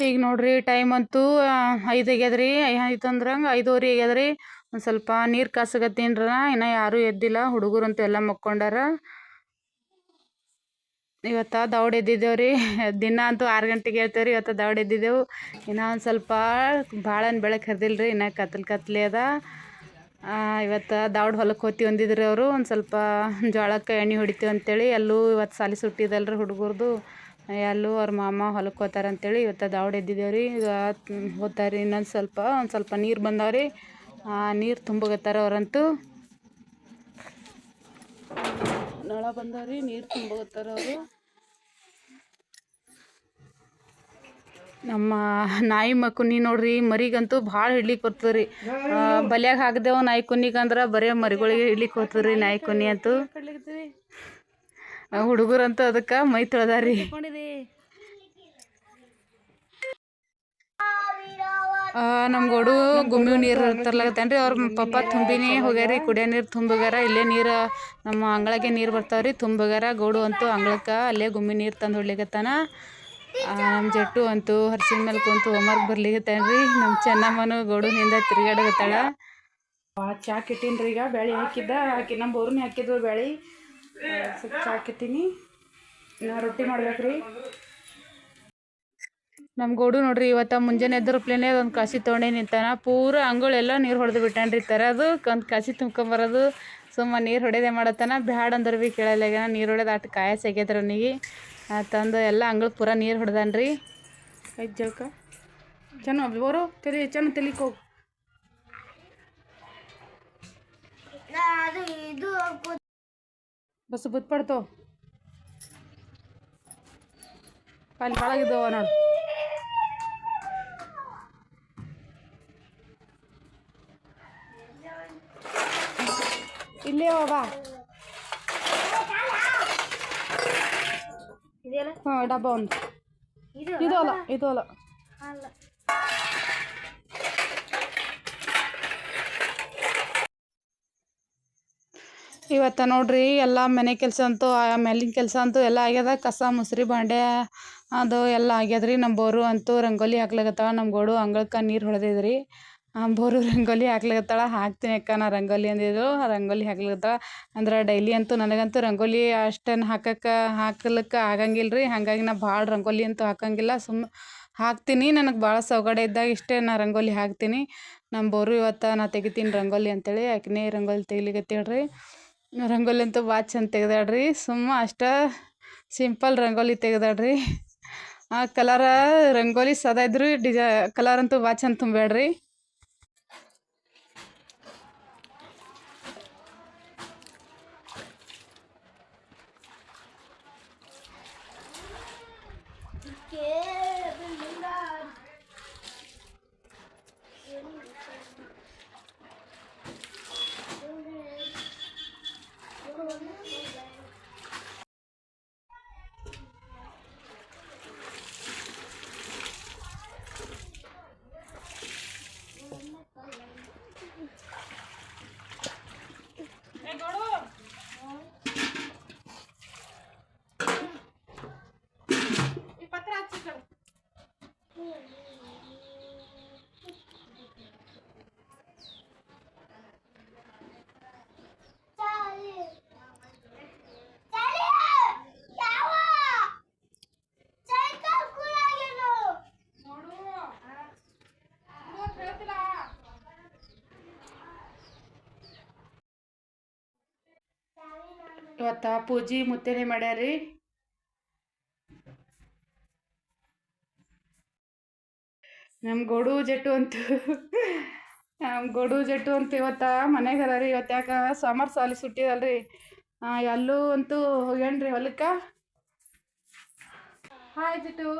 ಈಗ ನೋಡ್ರಿ ಟೈಮ್ ಅಂತೂ ಐದು ಆಗ್ಯದ್ರಿ. ಐತಂದ್ರಂಗೆ ಐದುವರೆ ಆಗ್ಯದ್ರಿ. ಒಂದು ಸ್ವಲ್ಪ ನೀರು ಕಾಸಗತ್ತೀನ್ರ ಇನ್ನು ಯಾರೂ ಎದ್ದಿಲ್ಲ. ಅಂತ ಎಲ್ಲ ಮಕ್ಕೊಂಡಾರ. ಇವತ್ತು ದೌಡ್ ಎದ್ದಿದ್ದೇವ್ರಿ. ದಿನ ಅಂತೂ ಆರು ಗಂಟೆಗೆ ಹೇಳ್ತೇವ್ರಿ ಇವತ್ತು ದೌಡ್ ಎದ್ದಿದ್ದೆವು. ಇನ್ನು ಒಂದು ಸ್ವಲ್ಪ ಭಾಳ ಬೆಳಕು ಹರಿದಿಲ್ಲ ರೀ ಇನ್ನು ಕತ್ಲು ಕತ್ಲೆ ಅದ. ಇವತ್ತು ದೌಡ್ ಹೊಲಕ್ಕೆ ಹೋತಿ ಹೊಂದಿದ್ರಿ ಅವರು. ಒಂದು ಸ್ವಲ್ಪ ಜೋಳಕ್ಕೆ ಎಣ್ಣೆ ಹೊಡಿತೀವಿ ಅಂತೇಳಿ. ಎಲ್ಲೂ ಇವತ್ತು ಸಾಲಿ ಸುಟ್ಟಿದಲ್ರಿ ಹುಡುಗರ್ದು. ಎಲ್ಲೂ ಅವ್ರ ಮಾಮ ಹೊಲಕ್ಕೆ ಹೋಗ್ತಾರೆ ಅಂತೇಳಿ ಇವತ್ತು ಎದ್ದಿದ್ದೇವೆ ರೀ ಈಗ ಹೋಗ್ತಾರೆ ಇನ್ನೊಂದು ಸ್ವಲ್ಪ, ಒಂದು ಸ್ವಲ್ಪ ನೀರು ಬಂದಾವ್ರಿ. ನೀರು ತುಂಬಗತ್ತಾರ ಅವರಂತೂ. ನಳ ಬಂದವ್ರಿ, ನೀರು ತುಂಬಗತ್ತಾರ ಅವರು. ನಮ್ಮ ನಾಯಿ ಮಕ್ಕುನಿ ನೋಡ್ರಿ, ಮರಿಗಂತೂ ಭಾಳ ಹಿಡ್ಲಿಕ್ಕೆ ಬರ್ತದೆ ರೀ ಬಲ್ಯಾಗ ಹಾಕಿದೆವು ನಾಯಿ ಕುನ್ನಿಗೆ ಅಂದ್ರೆ ಬರೀ ಮರಿಗಳಿಗೆ ಹಿಡ್ಲಿಕ್ಕೆ ಹೋಗ್ತದೆ ರೀ ನಾಯಿ ಕುನ್ನಿ ಅಂತೂ. ಹುಡುಗರಂತೂ ಅದಕ್ಕೆ ಮೈ ತೊಳ್ದಾರಿ ನಮ್ಮ ಗೋಡು ಗುಮ್ಮಿ ನೀರು ತರ್ಲಾಗತ್ತೇನ್ರಿ ಅವ್ರ ಪಪ್ಪ ತುಂಬಿನೇ ಹೋಗ್ಯಾರಿ, ಕುಡಿಯೋ ನೀರು ತುಂಬಗಾರ, ಇಲ್ಲೇ ನೀರು, ನಮ್ಮ ಅಂಗಳಕ್ಕೆ ನೀರು ಬರ್ತಾವ್ರಿ, ತುಂಬಗಾರ, ಗೋಡು ಅಂತೂ ಅಂಗಳಕ್ಕೆ, ಅಲ್ಲೇ ಗುಮ್ಮಿ ನೀರು ತಂದು ಹೊಡ್ಲಿಕತ್ತಾನ. ನಮ್ಮ ಜಟ್ಟು ಅಂತೂ ಹರ್ಸಿನ ಮೇಲೆ ಕುಂತು ಹೋಮ್ವರ್ಕ್ ಬರ್ಲಿಕತ್ತೇನ್ರಿ ನಮ್ಮ ಚೆನ್ನಮ್ಮನು ಗೋಡು ಹಿಂದೆ ತಿರ್ಗಾಡಕತ್ತಾಳ. ಚಾ ರೀ ಈಗ, ಬ್ಯಾಳಿ ಹಾಕಿದ್ದ ಹಾಕಿ ನಮ್ಮ ಬೋರ್ನೇ ಹಾಕಿದ್ವು ಬ್ಯಾಳಿ. ಸ್ವಲ್ಪ ಚಾಕ್ ಇಟ್ಟೀನಿ ನಾ ರೊಟ್ಟಿ ಮಾಡ್ಬೇಕ್ರಿ. ನಮ್ಮ ಗೋಡು ನೋಡ್ರಿ ಇವತ್ತು ಮುಂಜಾನೆ ಎದ್ರಪ್ಲೇನೆ ಒಂದು ಕಾಸಿ ತೊಗೊಂಡೆ ನಿಂತಾನ. ಪೂರ ಅಂಗಳೆಲ್ಲ ನೀರು ಹೊಡೆದು ಬಿಟ್ಟಾನ್ರಿ ತರೋದು. ಒಂದು ಕಾಸಿ ತುಂಬ್ಕೊಂಬರೋದು ಸುಮ್ಮ ನೀರು ಹೊಡೆದೇ ಮಾಡತ್ತಾನ. ಬ್ಯಾಡ ಅಂದ್ರೆ ಭೀ ಕೇಳಲ್ಲ ನೀರು ಹೊಡೆದು ಅಷ್ಟು ಕಾಯ ಸಿಗ್ಯದ್ರ ಅವನಿಗೆ. ತಂದು ಎಲ್ಲ ಅಂಗಳ ಪೂರ ನೀರು ಹೊಡೆದಾನ್ರಿ. ಐದು ಜಳಕ. ಚೆನ್ನ ಬೋರು ತಲೆ ಚೆನ್ನ ತೆಲಿಕ್ ಹೋಗಿ. ಬಸ್ ಬುತ್ ಪಡ್ತೋ ಅಲ್ಲಿ ಒಳಗಿದ್ದವ ನೋಡು. ಇಲ್ಲೇ ಬಾ. ಹಾಂ ಡಬ್ಬ ಒಂದು. ಇದು ಅಲ್ಲ ಇದು ಅಲ್ಲ. ಇವತ್ತು ನೋಡ್ರಿ ಎಲ್ಲ ಮನೆ ಕೆಲಸ ಅಂತೂ ಮೇಲಿನ ಕೆಲಸ ಅಂತೂ ಎಲ್ಲ ಆಗ್ಯದ. ಕಸ ಮುಸ್ರಿ ಬಾಂಡೆ ಅದು ಎಲ್ಲ ಆಗ್ಯದ್ರಿ. ನಮ್ಮ ಬೋರು ಅಂತೂ ರಂಗೋಲಿ ಹಾಕ್ಲಾಗತ್ತವ ನಮ್ಮ ಗೋಡು ಅಂಗಳಕ್ಕೆ ನೀರು ಹೊಡೆದಿದ್ರಿ. ಬೋರು ರಂಗೋಲಿ ಹಾಕ್ಲಿಕತ್ತಾಳ, ಹಾಕ್ತೀನಿ ಅಕ್ಕ ನಾ ರಂಗೋಲಿ ಅಂದಿದ್ರು. ರಂಗೋಲಿ ಹಾಕ್ಲಿಕತ್ತಾಳ. ಅಂದ್ರೆ ಡೈಲಿ ಅಂತೂ ನನಗಂತೂ ರಂಗೋಲಿ ಅಷ್ಟೇನು ಹಾಕಕ್ಕೆ, ಹಾಕ್ಲಿಕ್ಕೆ ಆಗಂಗಿಲ್ಲ ರೀ ಹಾಗಾಗಿ ನಾ ಭಾಳ ರಂಗೋಲಿ ಅಂತೂ ಹಾಕಂಗಿಲ್ಲ. ಸುಮ್ಮ ಹಾಕ್ತೀನಿ. ನನಗೆ ಭಾಳ ಸೌಗಡೆ ಇದ್ದಾಗ ಇಷ್ಟೇ ನಾ ರಂಗೋಲಿ ಹಾಕ್ತೀನಿ. ನಮ್ಮ ಬೋರು ಇವತ್ತು ನಾ ತೆಗಿತೀನಿ ರಂಗೋಲಿ ಅಂತೇಳಿ ಆಕಿನೇ ರಂಗೋಲಿ ತೆಗಿಲಿಕತ್ತೇಳ್ರಿ. ರಂಗೋಲಿ ಅಂತೂ ಭಾಳ ಚಂದ ತೆಗ್ದಾಳ್ರಿ. ಸುಮ್ಮ ಅಷ್ಟೇ ಸಿಂಪಲ್ ರಂಗೋಲಿ ತೆಗ್ದಾಳ್ರಿ. ಆ, ಕಲರ ರಂಗೋಲಿ ಸದಾ ಇದ್ರು ಡಿಜ, ಕಲರ್ ಅಂತೂ ಭಾಳ ಚಂದ ತುಂಬ್ಯಾಡ್ರಿ ಇವತ್ತು ಪೂಜಿ ಮುತ್ತೇನೆ ಮಾಡ್ಯಾರಿ ನಮ್ಮ ಗೋಡು ಜಟ್ಟು ಅಂತ ನಮ್ಮ ಗೋಡು ಜಟ್ಟು ಅಂತ ಇವತ್ತ ಮನೆಗೆ ಅದ ರೀ ಇವತ್ತು ಯಾಕೆ ಸೋಮವಾರ ಸಾಲಿ ಸುಟ್ಟಿದಲ್ರಿ ಎಲ್ಲೂ ಅಂತೂ ಹೋಗ್ಯಾನ್ರಿ ಹೊಲಕ್ಕ? ಹಾಯ್ ಜಟ್ಟು.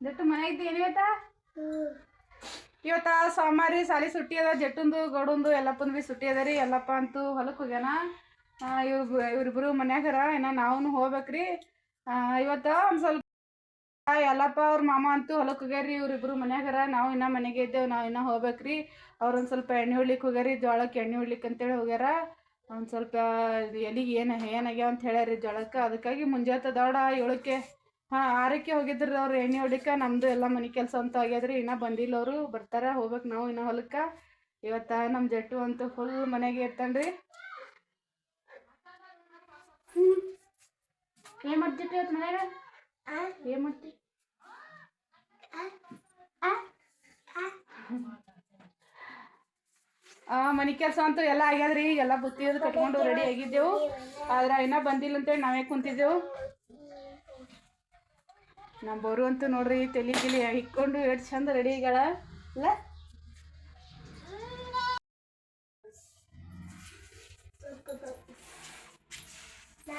ಜಟ್ಟು ಮನೆ ಇದ್ದು ಏನಿವತ್ತ ಇವತ್ತ ಸೋಮಾರಿ ಸಾಲಿ ಸುಟ್ಟಿ ಅದ ಜಟ್ಟುಂದು ಗೌಡಂದು ಎಲ್ಲಪ್ಪಂದು ಬಿ ಸುಟ್ಟಿ ಅದ ರೀ ಎಲ್ಲಪ್ಪ ಅಂತೂ ಹೊಲಕ್ಕೆ ಹೋಗ್ಯಾನ. ಇವ್ರು ಇವ್ರಿಬ್ರು ಮನ್ಯಾಗರ ಏನ ನಾವು ಹೋಗ್ಬೇಕ್ರಿ. ಇವತ್ತ ಒಂದು ಸ್ವಲ್ಪ ಎಲ್ಲಪ್ಪ ಅವ್ರ ಮಾಮ ಅಂತೂ ಹೊಲಕ್ಕೆ ಹೋಗ್ಯಾರಿ ಇವ್ರಿಬ್ರು ಮನ್ಯಾಗರ. ನಾವು ಇನ್ನ ಮನೆಗೆ ಇದ್ದೇವೆ, ನಾವು ಇನ್ನ ಹೋಗ್ಬೇಕ್ರಿ. ಅವ್ರ ಒಂದು ಸ್ವಲ್ಪ ಎಣ್ಣೆ ಹೊಡ್ಲಿಕ್ಕೆ ಹೋಗ್ಯಾರಿ ಜೋಳಕ್ಕೆ ಎಣ್ಣೆ ಹೊಡ್ಲಿಕ್ಕೆ ಅಂತೇಳಿ ಹೋಗ್ಯಾರ. ಒಂದು ಸ್ವಲ್ಪ ಎಲ್ಲಿಗೆ ಏನು ಏನಾಗ್ಯಾವ ಅಂತ ಹೇಳ್ಯಾರಿ ಜೋಳಕ್ಕೆ ಅದಕ್ಕಾಗಿ ಮುಂಜಾತ ದೌಡ ಏಳಕ್ಕೆ. ಹಾಂ, ಆರಕ್ಕೆ ಹೋಗಿದ್ರಿ ಅವ್ರು ಎಣ್ಣೆ ಹೊಡಿಕ ನಮ್ಮದು ಎಲ್ಲ ಮನೆ ಕೆಲಸ ಅಂತ ಆಗ್ಯದ್ರಿ, ಇನ್ನೂ ಬಂದಿಲ್ಲ ಅವರು ಬರ್ತಾರ, ಹೋಗ್ಬೇಕು ನಾವು ಇನ್ನ ಹೊಲಕ್ಕೆ. ಇವತ್ತ ನಮ್ಮ ಜಟ್ಟು ಅಂತೂ ಫುಲ್ ಮನೆಗೆ ಇರ್ತಾನ್ರಿ. ಏನು ಮಾಡ್ತಿತ್ತು ಇವತ್ತು ಮನ್ಯಾಗ? ಏನ್ ಮಾಡ್ತಿ? ಮನೆ ಕೆಲಸ ಅಂತೂ ಎಲ್ಲ ಆಗ್ಯಾದ್ರಿ. ಎಲ್ಲ ಬುತ್ತಿ ಅದು ಕಟ್ಕೊಂಡು ರೆಡಿ ಆಗಿದ್ದೆವು. ಆದ್ರೆ ಇನ್ನ ಬಂದಿಲ್ಲ ಅಂತೇಳಿ ನಾವೇ ಕುಂತಿದ್ದೆವು. ನಮ್ಮ ಬೋರು ಅಂತೂ ನೋಡ್ರಿ, ತಲೆ ಗಿಲಿ ಹಿಕ್ಕೊಂಡು ಎಷ್ಟು ಚಂದ ರೆಡಿ ಆಗ್ಯಾಳ.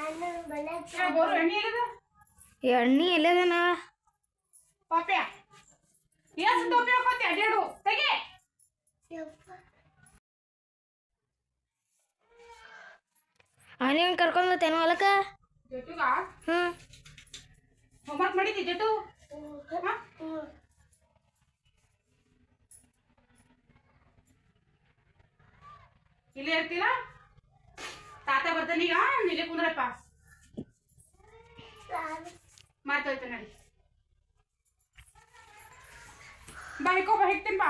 ಎಣ್ಣೆ ಎಲ್ಲಿದ? ಎಣ್ಣೆ ಎಲ್ಲದನ ಪಾಪ್ಯ. ಎಷ್ಟು ಟೋಪಿ ಹಾಕೋತಿ ಅಡ್ಯಾಡು. ತೆಗೆ. ಅವನಿಗೆ ಕರ್ಕೊಂಡ್ ತೇನು ಹೊಲಕ್ಕ? ಹ್ಞೂ ಹೋಮ್ವರ್ಕ್ ಮಾಡಿದ್ದಿ ಜಟು? ಇಲ್ಲೇ ಇರ್ತೀರಾ? ತಾತ ಬರ್ತಾನೀಗ ಇಲ್ಲೇ ಕುಂದ್ರಪ್ಪ ಮಾತಾಡ್ತೇನೆ ನಡಿ ಬಾ ಹಿಕ್ಕೋ ಬಾ ಹಿಕ್ತೀನಿ ಬಾ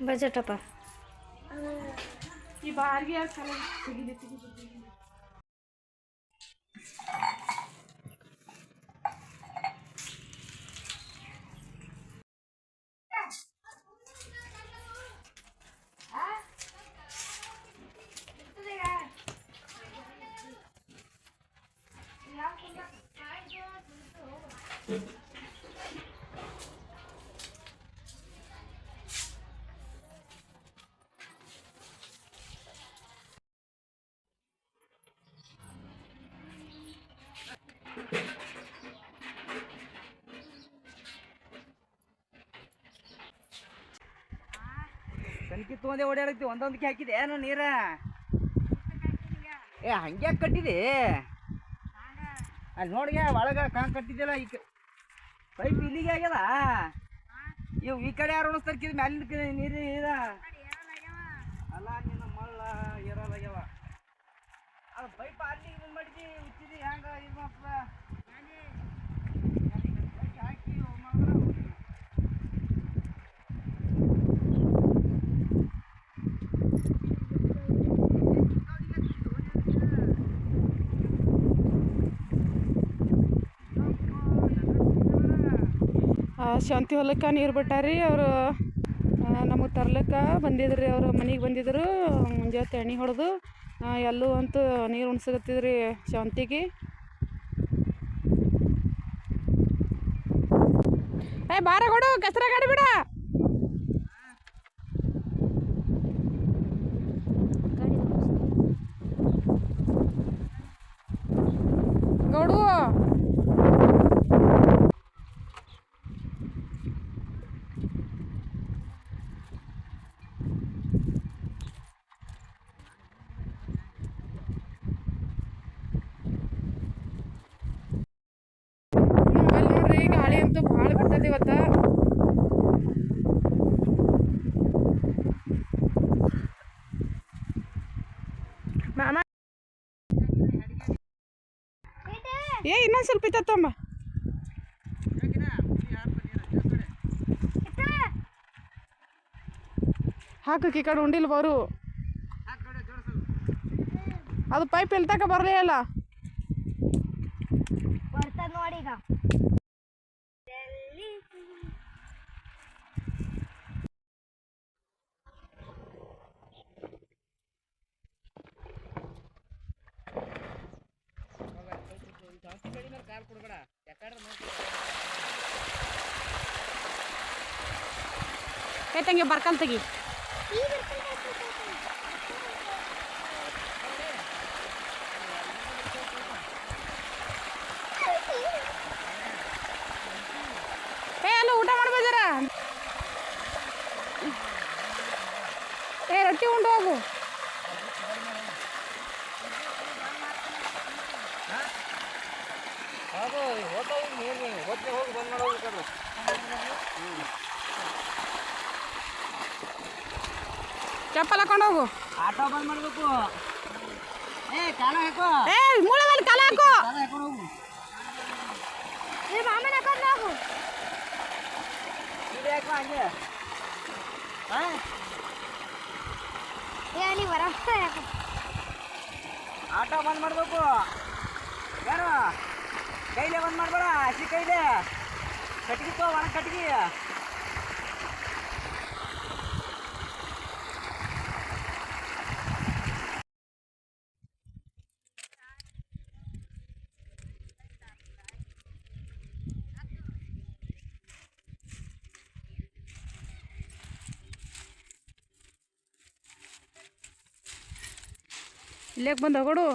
ಬಜೆಟಪ್ಪ ಈ ಬಾರ್ಗೆ ಯಾರು ಕಲ ತೆಗಿಲಿ ತೆಗಿಲಿ ಕಣಕಿ ತೊಗೊಂಡೆ ಓಡಾಡತ್ತಿ ಒಂದೊಂದಕ್ಕೆ ಹಾಕಿದೆ ಏನು ನೀರ? ಏ ಹಂಗೆ ಕಟ್ಟಿದೆ? ಅಲ್ಲಿ ನೋಡ್ಗೆ ಒಳಗ ಕಾಂಗ್ ಕಟ್ಟಿದ್ದಿಲ್ಲ ಈ ಪೈಪ್ ಇಲ್ಲಿಗೆ ಆಗ್ಯದ? ಇವು ಈ ಕಡೆ ಯಾರು ಉಣಿಸ್ತಾರ್ಕಿದ್ ಮ್ಯಾಲಿನ ಕಡೆ ನೀರು ಇದ? ಅಲ್ಲ, ನಿನ್ನ ಮಳ್ಳ ಇರಲಾಗ್ಯವ ಅದು ಪೈಪ್ ಅಲ್ಲಿ ಇದನ್ನ ಮಾಡಿದಿ, ಉಚ್ಚಿದಿ, ಹೆಂಗ ಇದು ಮಾಡ್ತದ? ಹಾಕಿ ಮಾಡಿದ್ರ ಆ, ಶಾಂತಿ ಹೊಲಕ್ಕೆ ನೀರು ಬಿಟ್ಟಾರಿ, ಅವರು ನಮಗೆ ತರ್ಲಿಕ್ಕೆ ಬಂದಿದ್ರಿ, ಅವರು ಮನೆಗೆ ಬಂದಿದ್ರು ಮುಂಜಾನೆ ಎಣ್ಣೆ ಹೊಡೆದು ಎಲ್ಲೂ ಅಂತೂ ನೀರು ಉಣ್ಸಕತ್ತಿದ್ರಿ ಶಾಂತಿಗೆ. ಏ, ಬಾರ ಕೊಡು, ಕಸರ ಗಾಡಿ ಬಿಡ. ಗೌಡು ಅಲ್ಲಿ ನೋಡ್ರಿ ಗಾಳಿ ಅಂತೂ ಭಾಳ ಬಿಡ್ತದೆ ಇವತ್ತ ಮಾಮ ಏ, ಇನ್ನೊಂದು ಸ್ವಲ್ಪ ಇತ್ತಮ್ಮ ಹಾಕಕ್ಕೆ ಈ ಕಡೆ ಉಂಡಿಲ್ ಬರು. ಅದು ಪೈಪ್ ಎಲ್ಲಿ ತಕ ಬರಲೇ ಇಲ್ಲ. ಬರ್ತದ ನೋಡಿ ಕೈ ಏ ತಂಗಿ ಬರ್ಕಲ್ ತೆಗಿ ಏ ಅಲ್ಲ ಊಟ ಮಾಡ್ಬೋದಾರ ಏ ರೊಟ್ಟಿ ಉಂಡು ಹೋಗು ಅದು ಹೋಗ್ತಾವ ನೀರು ಹೋಗಿ ಹೋಗಿ ಬಂದ್ ಮಾಡೋದು ಚಪ್ಪಲ್ ಹಾಕೊಂಡು ಹೋಗು. ಆಟೋ ಬಂದ್ ಮಾಡಬೇಕು. ಏ ಕಾಲ ಹಾಕೋ. ಏ ಮೂಲದಲ್ಲಿ ಕಲ ಹಾಕು. ಕಾಲ ಹಾಕೊಂಡು ಹೋಗು. ಇದು ಹಂಗೆ. ಹಾಂ ಹೇಳಿ ಬರ ಆಟೋ ಬಂದ್ ಮಾಡಬೇಕು. ಯಾರು? ಕೈಲೇ ಬಂದ್ ಮಾಡ್ಬೇಡ ಹಸಿ ಕೈಲೇ. ಕಟ್ಗಿ ತೋ ಒಣ ಕಟ್ಗಿ. ಇಲ್ಲೇ ಬಂದ ಹೋಗೋಡು?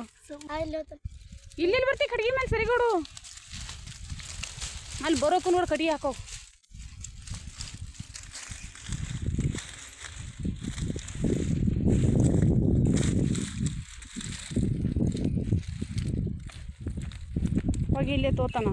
ಇಲ್ಲಿ ಬರ್ತಿ ಕಡ್ಗಿ ಮೇಲೆ ಸರಿಗೋಡು. ಅಲ್ಲಿ ಬರೋಕು ನೋಡಿ ಕಡಿ ಹಾಕೋ. ಹೋಗಿ ಇಲ್ಲೇ ತೋತಾನ.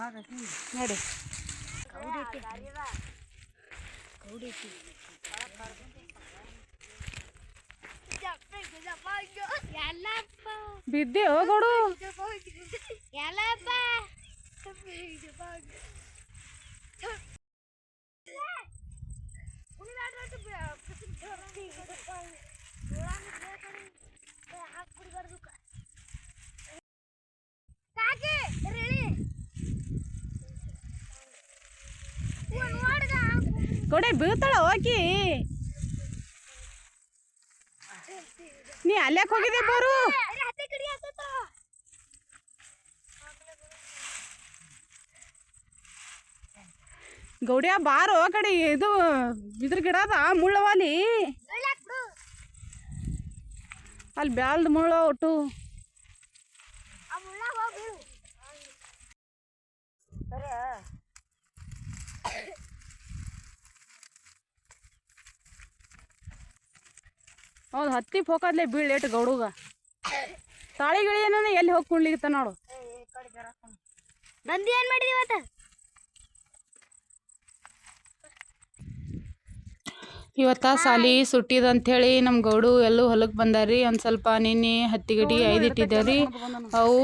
ನೋಡಿ. ಬಿದ್ದೆ ಹೋಗೋಡು. ಕೊಡೆ ಬೀಳ್ತಾಳ, ಹೋಗಿ. ನೀ ಅಲ್ಲೇ ಹೋಗಿದೆ ಬರು? ಗೌಡ್ಯ, ಬಾರೋ ಕಡೆ ಇದು ಇದ್ರ ಗಿಡ ಅದ ಮುಳ್ಳವಾಲಿ. ಅಲ್ಲಿ ಬ್ಯಾಲ್ದ ಮುಳ್ಳ ಒಟ್ಟು. ಹೌದು ಹತ್ತಿ ಹೋಗದ್ಲೆ ಬೀಳ್ ಏಟ್ ಗೌಡುಗ. ತಾಳಿ ಗಿಳಿ ಏನ ಎಲ್ಲಿ ಹೋಗಿ ಕುಣ್ಲಿತ್ತ ನೋಡು. ನಂದಿ ಏನು ಮಾಡಿದಿ ಇವತ್ತು? ಇವತ್ತ ಸಾಲಿ ಸುಟ್ಟಿದ ಹೇಳಿ ನಮ್ಮ ಗೌಡು ಎಲ್ಲೂ ಹೊಲಕ್ಕೆ ಬಂದಾರಿ. ಒಂದು ಸ್ವಲ್ಪ ನಿನ್ನೆ ಹತ್ತಿ ಗಡಿ ಐದು ಇಟ್ಟಿದ್ದೇವ್ರಿ. ಅವು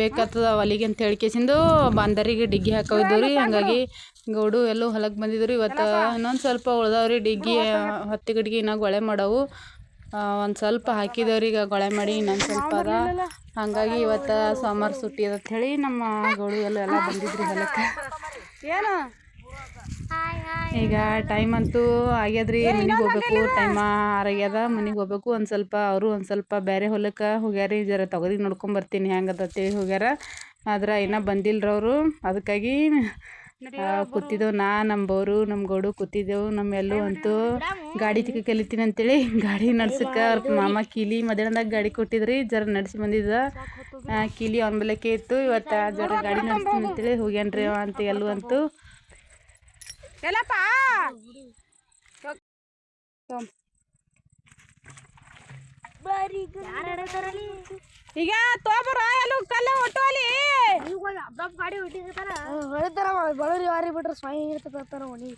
ಬೇಕಾಗ್ತದ ಹೊಲಿಗೆ ಅಂತ ಹೇಳ್ಕೇಸಿಂದು ಬಂದರಿಗೆ ಡಿಗ್ಗಿ ಹಾಕೋದ್ರಿ ರೀ ಹಂಗಾಗಿ ಗೌಡು ಎಲ್ಲೂ ಹೊಲಕ್ಕೆ ಬಂದಿದ್ರು ಇವತ್ತು ಇನ್ನೊಂದು ಸ್ವಲ್ಪ ಉಳ್ದಾವ್ರಿ. ಡಿಗ್ಗಿ ಹತ್ತಿ ಗಡಿಗೆ ಇನ್ನೂ ಗೊಳೆ ಮಾಡವು. ಒಂದು ಸ್ವಲ್ಪ ಹಾಕಿದವ್ರಿ ಈಗ ಗೊಳೆ ಮಾಡಿ ಇನ್ನೊಂದು ಸ್ವಲ್ಪ ಅದ. ಹಂಗಾಗಿ ಇವತ್ತು ಸೋಮವಾರ ಸುಟ್ಟಿ ಅದ ಅಂತ ಹೇಳಿ ನಮ್ಮ ಗೋಳು ಎಲ್ಲ ಎಲ್ಲ ಬಂದಿದ್ರಿ ಹೊಲಕ್ಕೆ. ಏನು? ಈಗ ಟೈಮ್ ಅಂತೂ ಆಗ್ಯದ್ರಿ ಮನೆಗೆ ಹೋಗ್ಬೇಕು ಟೈಮ್ ಆರಾಗ್ಯದ ಮನೆಗೆ ಹೋಗ್ಬೇಕು ಒಂದು ಸ್ವಲ್ಪ ಅವರು ಒಂದು ಸ್ವಲ್ಪ ಬೇರೆ ಹೊಲಕ್ಕೆ ಹೋಗ್ಯಾರಿ ಜರ ತೊಗರಿ ನೋಡ್ಕೊಂಬರ್ತೀನಿ ಹೆಂಗದತ್ತೇಳಿ ಹೋಗ್ಯಾರ. ಆದ್ರೆ ಇನ್ನೂ ಬಂದಿಲ್ಲರವರು ಅದಕ್ಕಾಗಿ ಕೂತಿದ್ದೆವು ನಾ ನಮ್ಮ ಬೋರು ನಮ್ಮ ಗೋಡು ಕೂತಿದ್ದೆವು ನಮ್ಮೆಲ್ಲೂ ಅಂತೂ ಗಾಡಿ ತಿಕ್ಕ ಕಲಿತೀನಿ ಅಂತೇಳಿ ಗಾಡಿ ನಡ್ಸಕ್ಕೆ ಅವ್ರ ಮಾಮ ಕೀಲಿ ಮಧ್ಯಾಹ್ನದಾಗ ಗಾಡಿ ಕೊಟ್ಟಿದ್ರಿ ಜರ ನಡ್ಸಿ ಬಂದಿದ್ದ. ಕೀಲಿ ಅವ್ನ ಬಲಕ್ಕೆ ಇತ್ತು ಇವತ್ತು ಜರ ಗಾಡಿ ನಡ್ಸ್ತೀನಿ ಅಂತೇಳಿ ಹೋಗ್ಯಾನ್ರಿ ಅವ ಅಂತ ಎಲ್ಲೂ ಅಂತೂ. ಎಲ್ಲಪ್ಪ. ಈಗ ತೋಬರ ಎಲ್ಲ ಕಲ್ಲ ಒಟ್ಟುವಲಿ ಗಾಡಿ ಹೊಟ್ಟಿರ್ತಾರ ಹೊಡಿತಾರ ಬಳರಿ ವಾರಿ ಬಿಟ್ರೆ ಸ್ವಯಂ ಇರ್ತದ ಮನಿ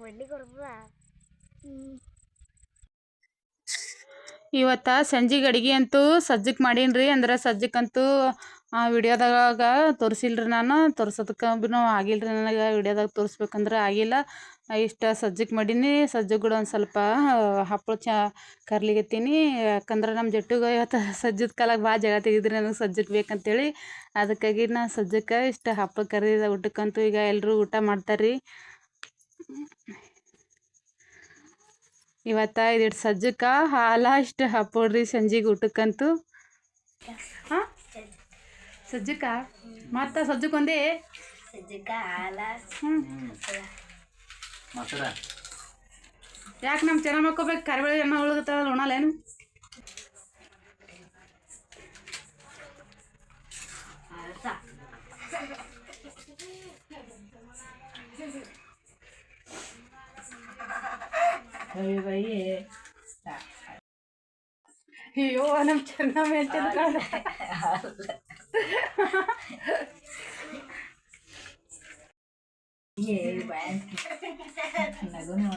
ಒಳ್ಳಿ ಕೊಡ್ತದ ಇವತ್ತ ಸಂಜೆಗೆ ಅಡಿಗೆ ಅಂತೂ ಸಜ್ಜಕ್ಕೆ ಮಾಡೀನಿ ಅಂದ್ರೆ ಸಜ್ಜಕ್ಕಂತೂ ಆ ವಿಡಿಯೋದಾಗ ತೋರಿಸಿಲ್ರಿ ನಾನು. ತೋರ್ಸೋದಕ್ಕೆ ಭೀ ಆಗಿಲ್ರಿ ನನಗೆ. ವಿಡಿಯೋದಾಗ ತೋರಿಸ್ಬೇಕಂದ್ರೆ ಆಗಿಲ್ಲ. ಇಷ್ಟ ಸಜ್ಜಕ್ಕೆ ಮಾಡೀನಿ ಸಜ್ಜಿ ಕೂಡ ಒಂದು ಸ್ವಲ್ಪ ಹಪ್ಪಳ ಚ ಕರ್ಲಿಗತ್ತೀನಿ ಯಾಕಂದ್ರೆ ನಮ್ಮ ಜಟ್ಟಿಗೆ ಇವತ್ತು ಸಜ್ಜದ ಕಾಲಕ್ಕೆ ಭಾಳ ಜಾಗ ತೆಗಿದ್ರಿ ನನಗೆ ಸಜ್ಜಕ್ಕೆ ಬೇಕಂತೇಳಿ. ಅದಕ್ಕಾಗಿ ನಾ ಸಜ್ಜಕ್ಕೆ ಇಷ್ಟ ಹಪ್ಪಳ ಕರಿದ ಊಟಕ್ಕಂತೂ ಈಗ ಎಲ್ಲರೂ ಊಟ ಮಾಡ್ತಾರೆ ಇವತ್ತ ಇದಿಟ್ಟು ಸಜ್ಜಕ್ಕೆ ಹಾಲ ಇಷ್ಟು ಹಪ್ಪಡ್ರಿ ಸಂಜೆಗೆ ಊಟಕ್ಕಂತೂ. ಹಾಂ? ಸಜ್ಜಕ್ಕ ಮತ್ತೆ ಸಜ್ಜಕ್ಕೆ ಒಂದೇ? ಸಜ್ಜಕ ಹಾಲ ಹ್ಞೂ ಮೊಸರ ಯಾಕೆ ನಮ್ಮ ಚೆನ್ನ ಮಕ್ಕೋಬೇಕು ಕರಿಬೇಳೆ ಎಣ್ಣೆ ಉಳ್ಗತ್ತಲ್ಲ ಉಣಲೇನು? ಅಯ್ಯೋ ನಮ್ಮ 也 怪事，那个呢？